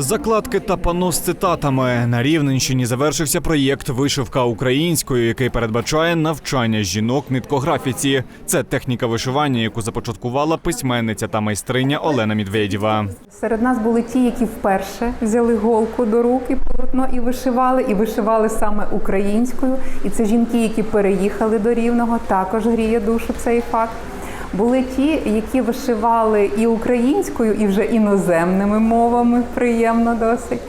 Закладки та пано з цитатами на Рівненщині завершився проєкт Вишивка українською, який передбачає навчання жінок ниткографіці. Це техніка вишивання, яку започаткувала письменниця та майстриня Олена Медведєва. Серед нас були ті, які вперше взяли голку до рук і полотно і вишивали, і вишивали саме українською. І це жінки, які переїхали до Рівного, також гріє душу цей факт. Були ті, які вишивали і українською, і вже іноземними мовами, приємно досить.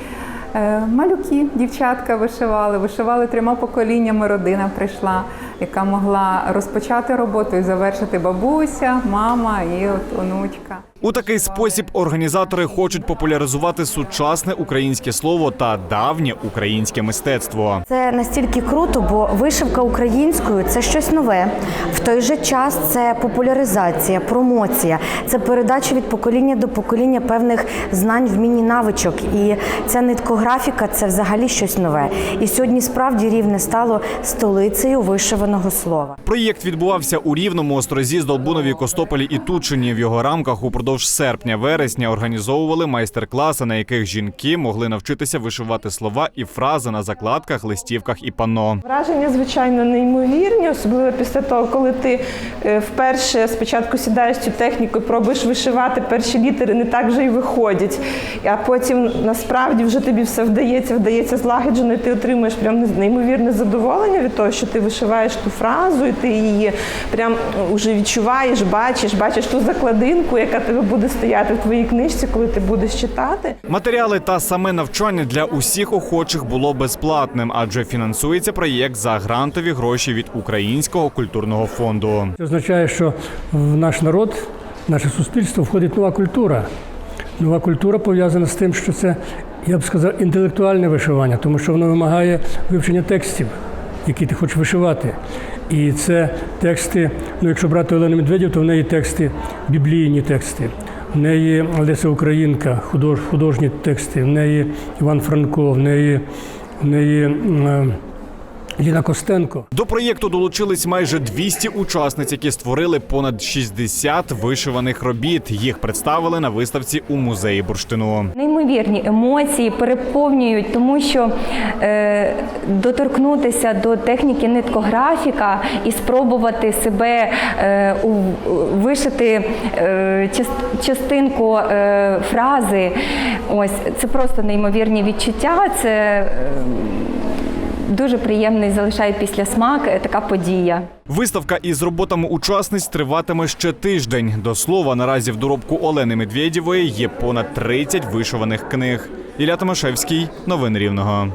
Е, Малюки, дівчатка вишивали, вишивали трьома поколіннями. Родина прийшла, яка могла розпочати роботу і завершити бабуся, мама і от онучка. У такий спосіб організатори хочуть популяризувати сучасне українське слово та давнє українське мистецтво. Це настільки круто, бо вишивка українською це щось нове. В той же час це популяризація, промоція, це передача від покоління до покоління певних знань, вмінь і навичок. І ця ниткографіка це взагалі щось нове. І сьогодні справді рівне стало столицею вишиваного слова. Проєкт відбувався у Рівному, Острозі, Здолбунові, Костополі і Тучині. В його рамках упродовж серпня-вересня організовували майстер-класи, на яких жінки могли навчитися вишивати слова і фрази на закладках, листівках і панно. Враження, звичайно, неймовірні, особливо після того, коли ти е, вперше спочатку сідаєш цю техніку пробуєш вишивати, перші літери не так вже й виходять. А потім насправді вже тобі все вдається, вдається злагоджено, і ти отримуєш прям неймовірне задоволення від того, що ти вишиваєш ту фразу, і ти її прям уже відчуваєш, бачиш, бачиш ту закладинку, яка тебе буде стояти в твоїй книжці, коли ти будеш читати. Матеріали та саме навчання для усіх охочих було безплатним, адже фінансується проєкт за грантові гроші від Українського культурного фонду. Це означає, що в наш народ, в наше суспільство входить нова культура. Нова культура пов'язана з тим, що це, я б сказав, інтелектуальне вишивання, тому що воно вимагає вивчення текстів, які ти хочеш вишивати. І це тексти, ну якщо брати Олену Медведєв, то в неї тексти, біблійні тексти. В неї Леся Українка, худож, художні тексти, в неї Іван Франко, в неї, в неї е, Ліна Костенко. До проєкту долучились майже 200 учасниць, які створили понад 60 вишиваних робіт. Їх представили на виставці у музеї бурштину. Неймовірні емоції переповнюють, тому що е, доторкнутися до техніки ниткографіка і спробувати себе е, у, вишити е, частинку е, фрази. Ось це просто неймовірні відчуття. Це е, дуже приємний залишає після смак така подія. Виставка із роботами учасниць триватиме ще тиждень. До слова, наразі в доробку Олени Медведєвої є понад 30 вишиваних книг. Ілля Томашевський, новини Рівного.